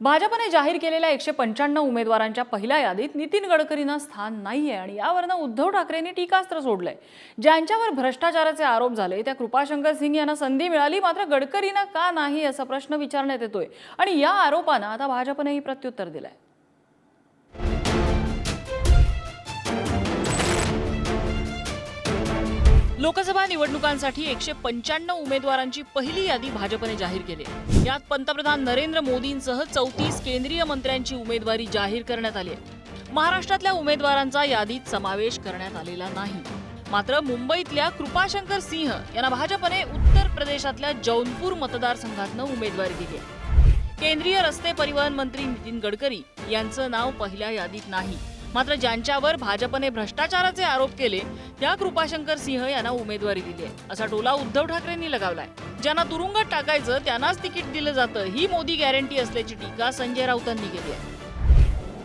भाजपने जाहीर केलेल्या एकशे पंच्याण्णव उमेदवारांच्या पहिल्या यादीत नितीन गडकरींना स्थान नाही आहे आणि यावरनं उद्धव ठाकरेंनी टीकास्त्र सोडलंय. ज्यांच्यावर भ्रष्टाचाराचे आरोप झाले त्या कृपाशंकर सिंग यांना संधी मिळाली मात्र गडकरींना का नाही असा प्रश्न विचारण्यात येतोय. आणि या आरोपांना आता भाजपनेही प्रत्युत्तर दिलंय. लोकसभा निवडणुकांसाठी एकशे पंच्याण्णव उमेदवारांची पहिली यादी भाजपने जाहीर केली यात पंतप्रधान नरेंद्र मोदींसह चौतीस केंद्रीय मंत्र्यांची उमेदवारी जाहीर करण्यात आली आहे. महाराष्ट्रातल्या उमेदवारांचा यादीत समावेश करण्यात आलेला नाही. मात्र मुंबईतल्या कृपाशंकर सिंह यांना भाजपने उत्तर प्रदेशातल्या जौनपूर मतदारसंघातनं उमेदवारी दिली आहे. केंद्रीय रस्ते परिवहन मंत्री नितीन गडकरी यांचं नाव पहिल्या यादीत नाही. मात्र ज्यांच्यावर भाजपने भ्रष्टाचाराचे आरोप केले त्या कृपाशंकर सिंह यांना उमेदवारी दिली आहे. असा टोला उद्धव ठाकरेंनी लगावलाय. ज्यांना तुरुंगात टाकायचं त्यांनाच तिकीट दिलं जातं. ही मोदी गॅरंटी असल्याची टीका संजय राऊतांनी केली आहे.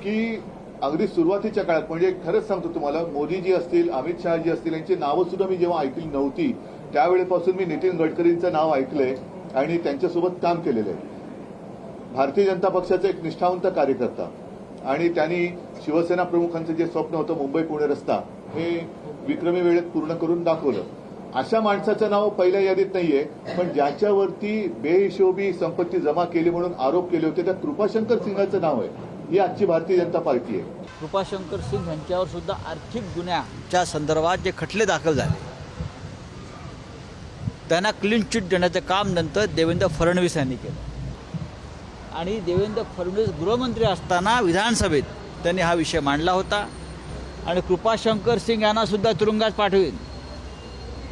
की अगदी सुरुवातीच्या काळात म्हणजे खरंच सांगतो तुम्हाला मोदीजी असतील अमित शहाजी असतील यांची नावं सुद्धा मी जेव्हा ऐकली नव्हती त्यावेळेपासून मी नितीन गडकरींचं नाव ऐकलंय आणि त्यांच्यासोबत काम केलेलं आहे. भारतीय जनता पक्षाचा एक निष्ठावंत कार्यकर्ता आणि त्यांनी शिवसेना प्रमुखांचं जे स्वप्न होतं मुंबई पुणे रस्ता हे विक्रमी वेळेत पूर्ण करून दाखवलं. अशा माणसाचं नाव पहिल्या यादीत नाहीये पण ज्याच्यावरती बेहिशोबी संपत्ती जमा केली म्हणून आरोप केले होते त्या कृपाशंकर सिंगाचं नाव आहे. ही आजची भारतीय जनता पार्टी आहे. कृपाशंकर सिंग यांच्यावर सुद्धा आर्थिक गुन्ह्याच्या संदर्भात जे खटले दाखल झाले. त्यांना क्लीन चिट देण्याचं काम नंतर देवेंद्र फडणवीस यांनी केलं. आणि देवेंद्र फडणवीस गृहमंत्री असताना विधानसभेत त्यांनी हा विषय मांडला होता. आणि कृपाशंकर सिंग यांनासुद्धा तुरुंगात पाठवीन.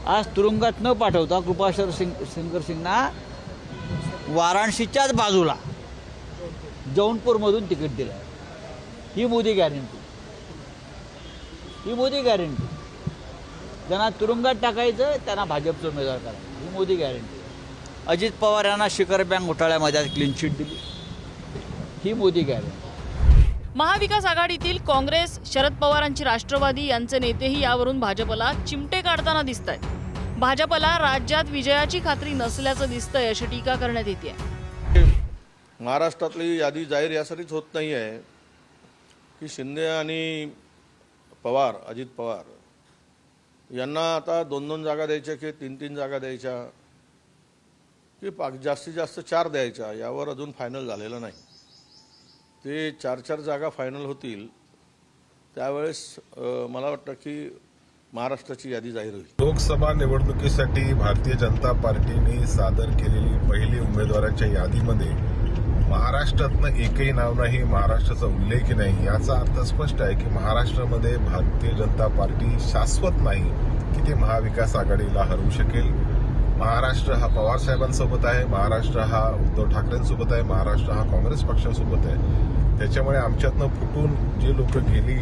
आज तुरुंगात न पाठवता कृपाशंकर सिंग शंकर सिंगना वाराणसीच्याच बाजूला जौनपूरमधून तिकीट दिलं ही मोदी गॅरंटी ही मोदी गॅरंटी ज्यांना तुरुंगात टाकायचं त्यांना भाजपचं उमेदवार करायचं. ही मोदी गॅरंटी अजित पवार यांना शिखर बँक घोटाळ्यामध्ये क्लीन चिट दिली. ही मोदी गॅरंटी महाविकास आघाडीतील काँग्रेस शरद पवारांची राष्ट्रवादी यांचे नेतेही यावरून भाजपला चिमटे काढताना दिसत आहेत भाजपला राज्यात विजयाची खात्री नसल्याचं दिसतंय अशी टीका करण्यात येते महाराष्ट्रातली यादी जाहीर यासाठीच होत नाही आहे की शिंदे आणि पवार अजित पवार यांना आता दोन दोन जागा द्यायच्या की तीन तीन जागा द्यायच्या की जास्तीत जास्त चार द्यायच्या यावर अजून फायनल झालेलं नाही. ते चार चार जागा फायनल होतील त्यावेळेस मला वाटतं की महाराष्ट्राची यादी जाहीर होईल. लोकसभा निवडणुकीसाठी भारतीय जनता पार्टीने सादर केलेली पहिली उमेदवाराच्या यादीमध्ये महाराष्ट्रातनं एकही नाव नाही महाराष्ट्राचा उल्लेख नाही याचा अर्थ स्पष्ट आहे की महाराष्ट्रामध्ये भारतीय जनता पार्टी शाश्वत नाही की ते महाविकास आघाडीला हरवू शकेल. महाराष्ट्र हा पवार साहेबांसोबत आहे महाराष्ट्र हा उद्धव ठाकरेंसोबत आहे महाराष्ट्र हा काँग्रेस पक्षासोबत आहे. त्याच्यामुळे आमच्यातनं फुटून जे लोक गेली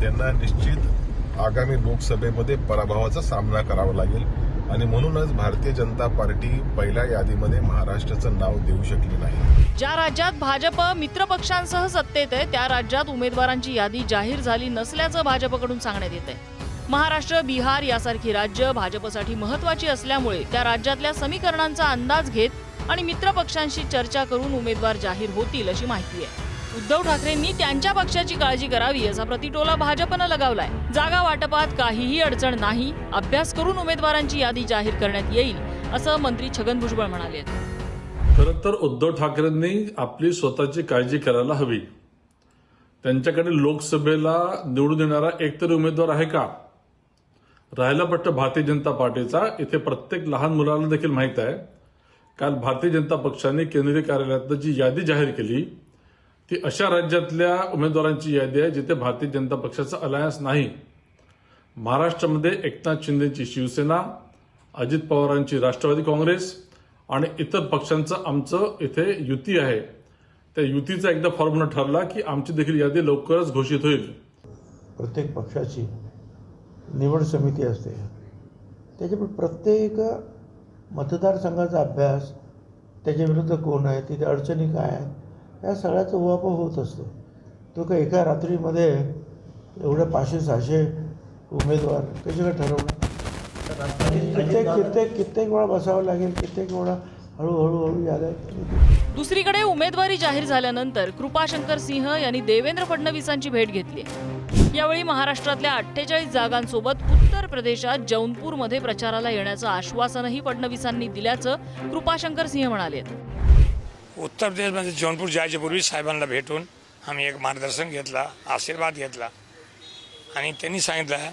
त्यांना निश्चित आगामी लोकसभेमध्ये पराभवाचा सामना करावा लागेल. आणि म्हणूनच भारतीय जनता पार्टी पहिल्या यादीमध्ये महाराष्ट्राचं नाव देऊ शकली नाही. ज्या राज्यात भाजप मित्रपक्षांसह सत्तेत आहे त्या राज्यात उमेदवारांची यादी जाहीर झाली नसल्याचं भाजपकडून सांगण्यात येत आहे महाराष्ट्र बिहार यासारखी राज्य भाजपसाठी महत्वाची असल्यामुळे त्या राज्यातल्या समीकरणांचा अंदाज घेत आणि मित्रपक्षांशी चर्चा करून उमेदवार जाहीर होतील अशी माहिती आहे. उद्धव ठाकरेंनी त्यांच्या पक्षाची काळजी करावी असा प्रतिटोला भाजपनं लगावलाय. जागा वाटपात काहीही अडचण नाही अभ्यास करून उमेदवारांची यादी जाहीर करण्यात येईल असं मंत्री छगन भुजबळ म्हणाले. खर तर उद्धव ठाकरेंनी आपली स्वतःची काळजी करायला हवी. त्यांच्याकडे लोकसभेला निवडून देणारा एकतरी उमेदवार आहे का? राहिला पट्ट भारतीय जनता पार्टीचा. इथे प्रत्येक लहान मुलाला देखील माहीत आहे. काल भारतीय जनता पक्षाने केंद्रीय कार्यालयात जी यादी जाहीर केली ती अशा राज्यातल्या उमेदवारांची यादी आहे जिथे भारतीय जनता पक्षाचा अलायन्स नाही. महाराष्ट्रामध्ये एकनाथ शिंदेची शिवसेना अजित पवारांची राष्ट्रवादी काँग्रेस आणि इतर पक्षांचं आमचं इथे युती आहे. त्या युतीचा एकदा फॉर्म्युला ठरला की आमची देखील यादी लवकरच घोषित होईल. प्रत्येक पक्षाची निवड समिती असते. त्याच्यामुळे प्रत्येक मतदारसंघाचा अभ्यास त्याच्याविरुद्ध कोण आहे तिथे अडचणी काय आहेत या सगळ्याचा उहापोह होत असतो. तो काय एका रात्रीमध्ये एवढे पाचशे सहाशे उमेदवार कसे काय ठरवणं कित्येक कित्येक कित्येक वेळा बसावं लागेल कित्येक वेळा हळूहळू हळू याद्या दुसरीकडे उमेदवारी जाहीर झाल्यानंतर कृपाशंकर सिंह यांनी देवेंद्र फडणवीसांची भेट घेतली यावेळी महाराष्ट्रातल्या अठ्ठेचाळीस जागांसोबत उत्तर प्रदेशात जौनपूरमध्ये प्रचाराला येण्याचं आश्वासनही फडणवीसांनी दिल्याचं कृपाशंकर सिंह म्हणाले. उत्तर प्रदेशमध्ये जौनपूर जायच्या पूर्वी साहेबांना भेटून आम्ही एक मार्गदर्शन घेतला आशीर्वाद घेतला. आणि त्यांनी सांगितलं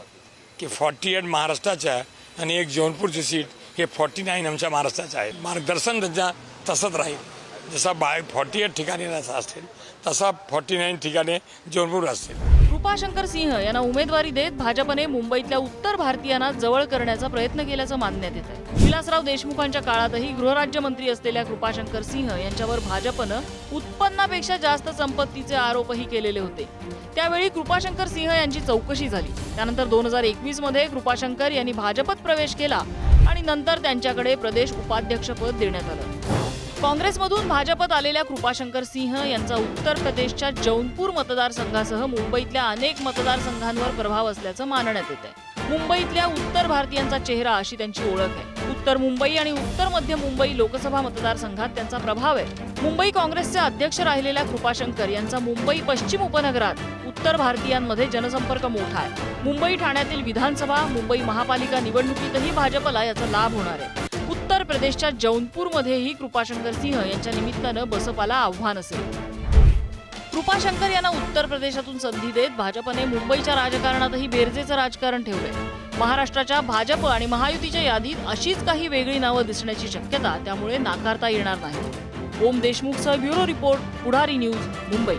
की फॉर्टी एट महाराष्ट्राच्या आणि एक जौनपूरची सीट हे फॉर्टी नाईन आमच्या महाराष्ट्राचं आहे. मार्गदर्शन त्यांच्या तसंच राहील. जसा बाय फॉर्टी एट ठिकाणी असं असेल तसा फॉर्टी नाईन ठिकाणी जौनपूर असतील. कृपाशंकर सिंह यांना उमेदवारी देत भाजपने मुंबईतल्या उत्तर भारतीयांना जवळ करण्याचा प्रयत्न केल्याचं मानण्यात येत आहे विलासराव देशमुखांच्या काळातही गृहराज्यमंत्री असलेल्या कृपाशंकर सिंह यांच्यावर भाजपनं उत्पन्नापेक्षा जास्त संपत्तीचे आरोपही केलेले होते. त्यावेळी कृपाशंकर सिंह यांची चौकशी झाली. त्यानंतर दोन हजार एकवीसमध्ये कृपाशंकर यांनी भाजपत प्रवेश केला आणि नंतर त्यांच्याकडे प्रदेश उपाध्यक्षपद देण्यात आलं. काँग्रेसमधून भाजपत आलेल्या कृपाशंकर सिंह यांचा उत्तर प्रदेशच्या जौनपूर मतदारसंघासह मुंबईतल्या अनेक मतदारसंघांवर प्रभाव असल्याचं मानण्यात येत आहे मुंबईतल्या उत्तर भारतीयांचा चेहरा अशी त्यांची ओळख आहे. उत्तर मुंबई आणि उत्तर मध्य मुंबई लोकसभा मतदारसंघात त्यांचा प्रभाव आहे. मुंबई काँग्रेसचे अध्यक्ष राहिलेल्या कृपाशंकर यांचा मुंबई पश्चिम उपनगरात उत्तर भारतीयांमध्ये जनसंपर्क मोठा आहे. मुंबई ठाण्यातील विधानसभा मुंबई महापालिका निवडणुकीतही भाजपला याचा लाभ होणार आहे. उत्तर प्रदेशच्या जौनपूरमध्येही कृपाशंकर सिंह यांच्या निमित्तानं बसपाला आव्हान असेल. कृपाशंकर यांना उत्तर प्रदेशातून संधी देत भाजपने मुंबईच्या राजकारणातही बेरजेचं राजकारण ठेवलंय. महाराष्ट्राच्या भाजप आणि महायुतीच्या यादीत अशीच काही वेगळी नावं दिसण्याची शक्यता त्यामुळे नाकारता येणार नाही. Om देशमुखसह bureau report Pudhari news Mumbai.